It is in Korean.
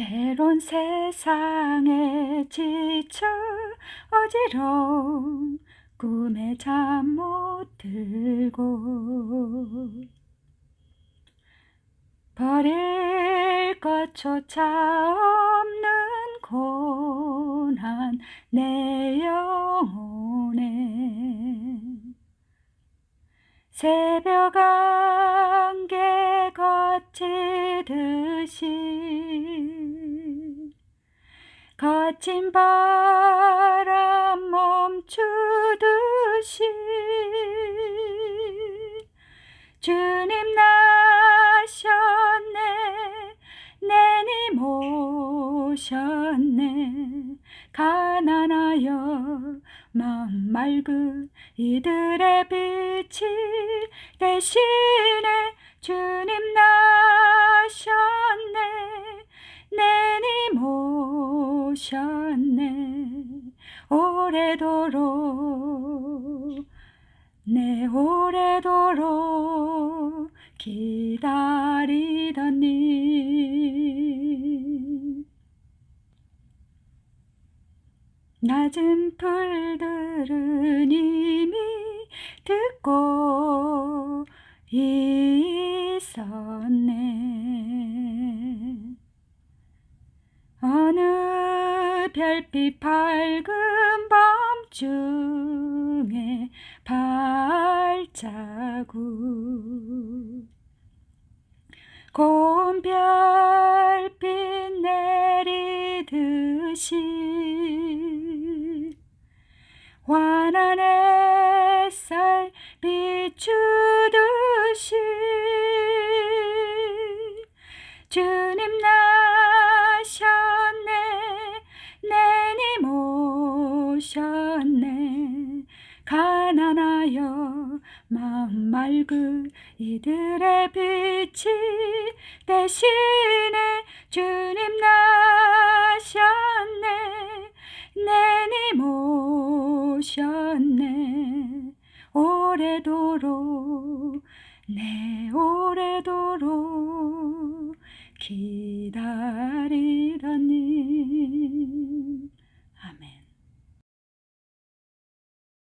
때론 세상에 지쳐 어지러운 꿈에 잠 못 들고 버릴 것조차 없는 고난 내 영혼에 새벽 안개 거치듯이 거친 바람 멈추듯이 주님 나셨네 내님 오셨네. 가난하여 마음 맑은 이들의 빛이 대신에 주님 나 오셨네. 오래도록 내 오래도록 기다리던 님 낮은 풀들은 이미 듣고 있었네 어느 별빛 밝은 밤중에 발자국. 고운 별빛 내리듯이 환한 햇살 비추 가난하여 마음 맑은 이들의 빛이 대신에 주님 나셨네. 내님 오셨네. 오래도록 내 오래도록 기